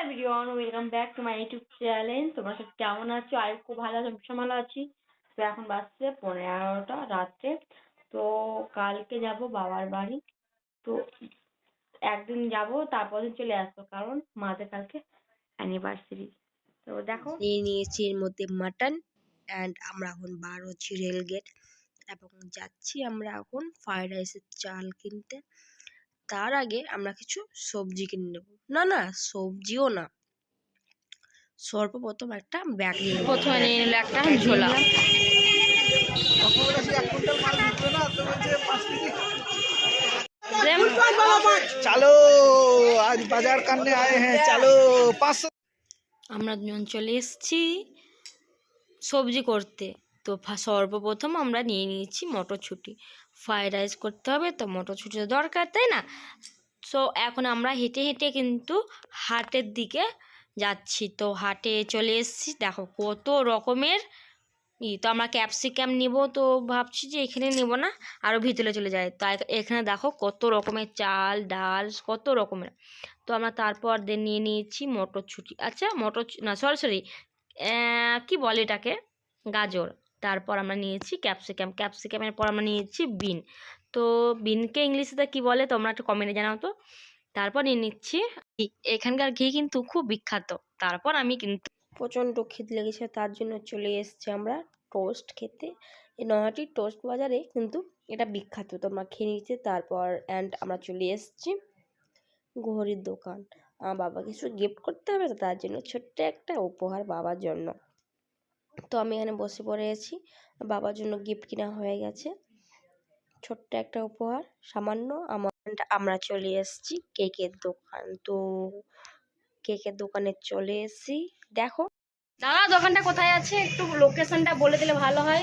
Everyone welcome back to my YouTube তোমরা সব কেমন আছো? আমি খুব ভালো আছি, ভীষণ ভালো আছি। তো এখন বাজছে পনেরো এগারোটা রাত্রে। তো কালকে যাব বাবার বাড়ি। তো একদিন যাব, তারপর চলে আসব, কারণ মাদের কালকে অ্যানিভার্সারি তো দেখো। নিয়ে নিয়েছি এর মধ্যে মাটন অ্যান্ড আমরা এখন বার হচ্ছি রেলগেট এবং যাচ্ছি আমরা এখন ফ্রাইড রাইসের চাল কিনতে। তার আগে আমরা কিছু সবজি কিনে নেব। না না সবজিও না। সর্বপ্রথম একটা ব্যাগ প্রথমে নিয়ে নিল একটা ঝোলা। চালো আজ বাজার কান্নে হ্যাঁ চালো আমরা চলে এসেছি সবজি করতে। তো সর্বপ্রথম আমরা নিয়ে নিয়েছি মটরশুঁটি। ফ্রাইড রাইস করতে হবে, তো মটরশুঁটি দরকার, তাই না? সো এখন আমরা হেঁটে হেঁটে কিন্তু হাটের দিকে যাচ্ছি। তো হাটে চলে এসেছি। দেখো কত রকমের ই, তো আমরা ক্যাপসিকাম নিব, তো ভাবছি যে এখানে নেব না আরও ভিতরে চলে যায় তাই এখানে দেখো কত রকমের চাল, ডাল, কত রকমের। তো আমরা তারপর দিয়ে নিয়ে নিয়েছি মটরশুঁটি। আচ্ছা মটর না সরি সরি কি বলে এটাকে? গাজর। তারপর আমরা নিয়েছি ক্যাপসিকাম ক্যাপসিকামের পর আমরা নিয়েছি বিন তো বিনকে ইংলিশে কী বলে তোমরা একটু কমেন্টে জানাও তো? তারপর নিয়ে নিচ্ছি। এখানকার ঘি কিন্তু খুব বিখ্যাত। তারপর আমি কিন্তু প্রচণ্ড খিদে লেগেছে, তার জন্য চলে এসেছি আমরা টোস্ট খেতে। এই নয়াটি টোস্ট বাজারে কিন্তু এটা বিখ্যাত। তোমরা খেয়ে নিচ্ছে তারপর অ্যান্ড আমরা চলে এসেছি ঘড়ির দোকান। আমার বাবা কিছু গিফট করতে হবে, তো তার জন্য ছোট্ট একটা উপহার বাবার জন্য। তো আমি এখানে বসে পড়ে আছি বাবার জন্য গিফট কিনা হয়ে গেছে। ছোট্ট একটা উপহার, সামান্য আমার আমরা চলে এসেছি কেকের দোকান। তো কেকের দোকানে চলে এসেছি। দেখো। দাদা, দোকানটা কোথায় আছে? একটু লোকেশনটা বলে দিলে ভালো হয়।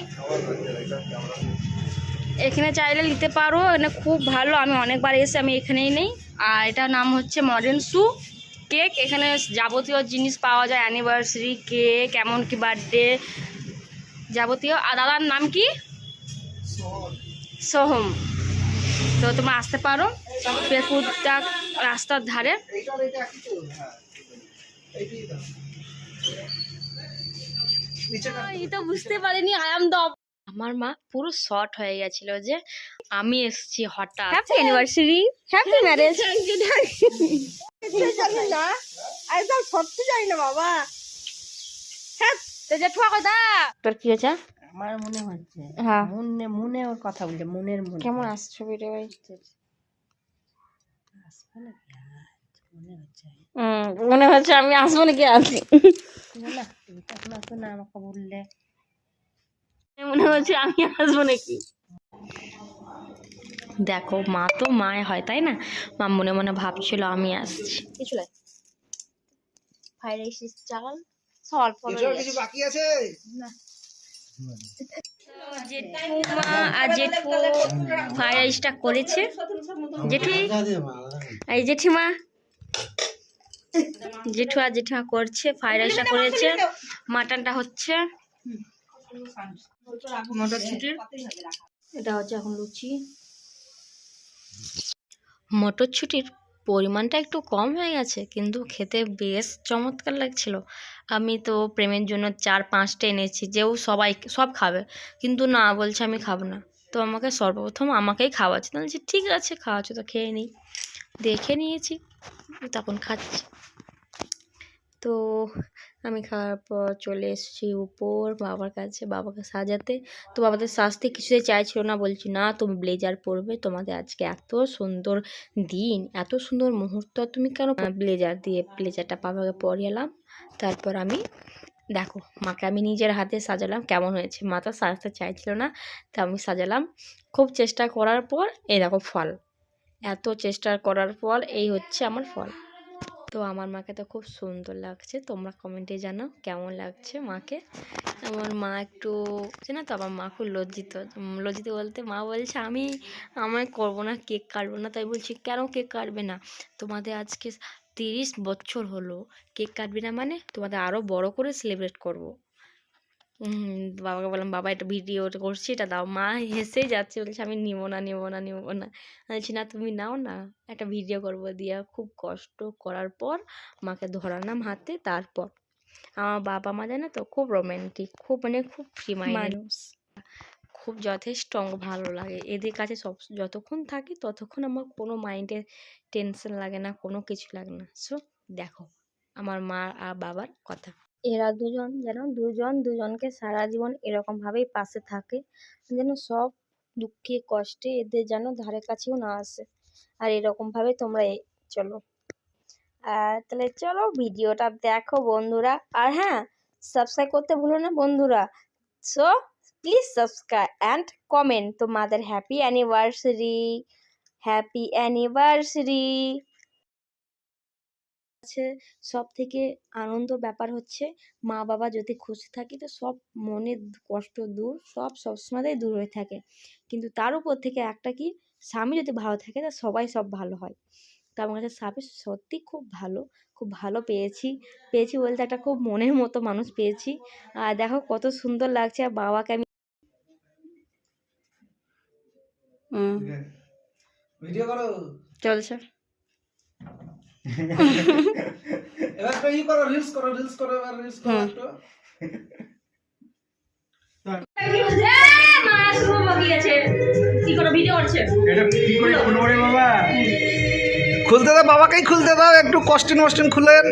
এখানে চাইলে নিতে পারো। এখানে খুব ভালো। আমি অনেকবার এসে আমি এখানেই নেই। আর এটার নাম হচ্ছে মডার্ন সু কেক এখানে যাবতীয় জিনিস পাওয়া যায় অ্যানিভার্সারি কেক এমনকি বার্থডে যাবতীয়। আর দাদার নাম কি? সোহম। তো তোমরা আসতে পারো পেকুরটা রাস্তার ধারে। তো বুঝতে পারিনি আমার মা পুরো শর্ট হয়ে গেছিল যে আমি এসছি হঠাৎ। হ্যাপি অ্যানিভার্সারি হ্যাপি ম্যারেজ না। একদম সত্যি জানি না বাবা। তো জেঠুয়া কথা। তোর কি হয়েছে? আমার মনে হচ্ছে। হ্যাঁ। মনে মনে ওর কথা বলছে মনের মনে। কেমন আসছে ভাই? আসবে না মনে হচ্ছে। হুম, মনে হচ্ছে আমি আসব নাকি আসি না তুমি তখন আসবে না আমাকে বললে। মনে হচ্ছে আমি আসব নাকি? দেখো মা তো মায় হয় তাই না? মা মনে মনে ভাবছিল আমি আসছি। কিছু ফ্রাইড রাইস চাল। অল্প কিছু বাকি আছে? জেঠুমা আর জেঠু ফ্রাইড রাইসটা করেছে। জেঠু? এই জেঠিমা জেঠু আর জেঠিমা করছে ফ্রাইড রাইসটা করেছে। মাটনটা হচ্ছে। এটা হচ্ছে এখন লুচি। মটরশুটির পরিমাণটা একটু কম হয়ে গেছে, কিন্তু খেতে বেশ চমৎকার লাগছিল। আমি তো প্রেমের জন্য চার পাঁচটা এনেছি যেও সবাই সব খাবে, কিন্তু না বলছে আমি খাব না। তো আমাকে সর্বপ্রথম আমাকেই খাওয়াচ্ছে তো বলছি, ঠিক আছে, খাওয়াচ্ছ, তো খেয়ে নিই দেখে নিয়েছি তখন খাচ্ছি। তো আমি খাওয়ার পর চলে এসেছি উপর বাবার কাছে, বাবাকে সাজাতে। তো বাবাদের সাজতে কিছুতে চাইছিল না, বলছি, না, তুমি ব্লেজার পরবে, তোমাদের আজকে এত সুন্দর দিন, এত সুন্দর মুহূর্ত, তুমি কেন ব্লেজার দিয়ে ব্লেজারটা বাবাকে পরিয়েলাম। তারপর আমি, দেখো, মাকে আমি নিজের হাতে সাজালাম, কেমন হয়েছে? মা তো সাজতে চাইছিল না, তা আমি সাজালাম। খুব চেষ্টা করার পর, এই দেখো ফল, এত চেষ্টা করার পর এই হচ্ছে আমার ফল। তো আমার মাকে তো খুব সুন্দর লাগছে। তোমরা কমেন্টে জানাও কেমন লাগছে মাকে। আমার মা একটু জানো তো আমার মা খুব লজ্জিত। লজ্জিত বলতে মা বলছে, আমি আমায় করব না, কেক কাটবো না। তাই বলছি, কেন কেক কাটবে না? তোমাদের আজকে তিরিশ বছর হলো, কেক কাটবে না মানে তোমাদের আরও বড় করে সেলিব্রেট করব। বাবাকে বললাম বাবা এটা ভিডিও করছি এটা দাও। মা হেসেই যাচ্ছে বলছে আমি নিবো না নিবো না নিবো না। বলছি না তুমি নাও না একটা ভিডিও করব দিয়া। খুব কষ্ট করার পর মাকে ধরালাম হাতে তারপর। আমার বাবা মা জানে তো খুব রোমান্টিক খুব মানে খুব ফ্রি মানুষ খুব যথেষ্ট ভালো লাগে। এদের কাছে সব যতক্ষণ থাকি ততক্ষণ আমার কোনো মাইন্ডে টেনশন লাগে না কোনো কিছু লাগে না। সো দেখো আমার মা আর বাবার কথা। এরা দুজন যেন দুজন দুজনকে সারা জীবন এরকমভাবেই পাশে থাকে, যেন সব দুঃখে কষ্টে এদের যেন ধারে কাছেও না আসে। আর এরকমভাবে তোমরা চলো। আর তাহলে চলো ভিডিওটা দেখো বন্ধুরা। আর হ্যাঁ সাবস্ক্রাইব করতে ভুলো না বন্ধুরা। So please subscribe and comment তোমাদের হ্যাপি অ্যানিভার্সারি হ্যাপি অ্যানিভার্সারি আছে সব থেকে আনন্দ ব্যাপার হচ্ছে মা বাবা যদি খুশি থাকে তো সব মনের কষ্ট দূর সব সবসময়তেই দূর হয়ে থাকে। কিন্তু তার উপর থেকে একটা কি স্বামী যদি ভালো থাকে তা সবাই সব ভালো হয়। তো আমার কাছে স্বামী সত্যি খুব ভালো খুব ভালো পেয়েছি পেয়েছি বলতে একটা খুব মনের মতো মানুষ পেয়েছি। আর দেখো কত সুন্দর লাগছে আর বাবাকে আমি ভিডিও করো। চলছে। এবার একটা ই করো রিলস করো রিলস করো এবার রিলস করো একটু। খুলতে দাও বাবাকেই খুলতে দাও একটু কস্টিন মস্টিন খুলেন।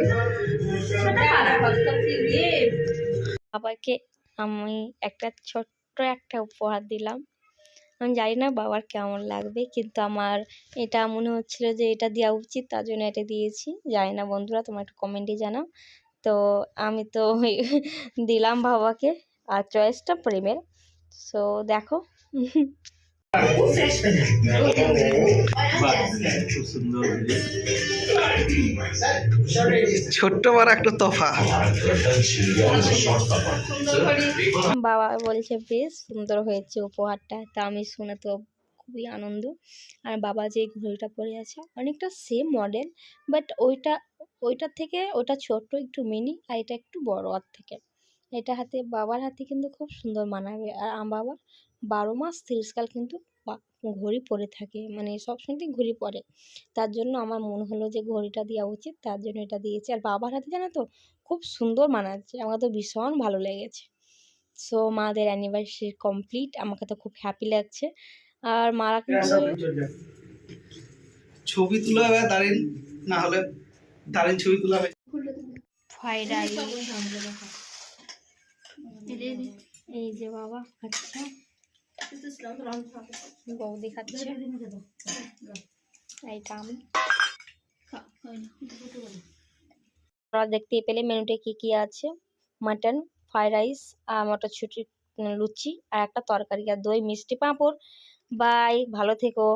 বাবাকে আমি একটা ছোট্ট একটা উপহার দিলাম। আমি জানি না বাবার কেমন লাগবে, কিন্তু আমার এটা মনে হচ্ছিল যে এটা দেওয়া উচিত, তার জন্য এটা দিয়েছি। জানি না বন্ধুরা, তোমার একটু কমেন্টে জানাও। তো আমি তো দিলাম বাবাকে, আর চয়েসটা প্রেমের। সো দেখো। ছোট্ট বড় একটা তোফা। বাবা বলছে, বেশ সুন্দর হয়েছে উপহারটা। তা আমি শুনে তো খুবই আনন্দ। আর বাবা যে ঘড়িটা পরে আছে, অনেকটা সেম মডেল বাট ওইটা, ওইটার থেকে ওটা ছোট একটু মিনি আর এটা একটু বড় থেকে। এটা হাতে বাবার হাতে কিন্তু খুব সুন্দর মানাবে। আর আমার বাবা বারো মাস তিরিশকাল কিন্তু বা- ঘড়ি পরে থাকে। মানে সব সবসময়তেই ঘড়ি পরে। তার জন্য আমার মনে হলো যে ঘড়িটা দেওয়া উচিত। তার জন্য এটা দিয়েছি। আর বাবার হাতে জানো তো খুব সুন্দর মানাচ্ছে। আমার তো ভীষণ ভালো লেগেছে। সো মাদের অ্যানিভার্সারি কমপ্লিট আমাকে তো খুব হ্যাপি লাগছে। আর মারা কিন্তু ছবি। তুলে দাঁড়িয়ে না হলে দাঁড়িয়ে ছবি তোলা হবে ফ্রাইড রাইস এই যে বাবা খাচ্ছে। বৌদি খাচ্ছে। এইটা আমি। আপনারা দেখতেই পেলে মেনুতে কি কি আছে। মাটন ফ্রাইড রাইস আর মটরশুঁটি লুচি আর একটা তরকারি আর দই মিষ্টি পাঁপড়। বাই ভালো থেকো।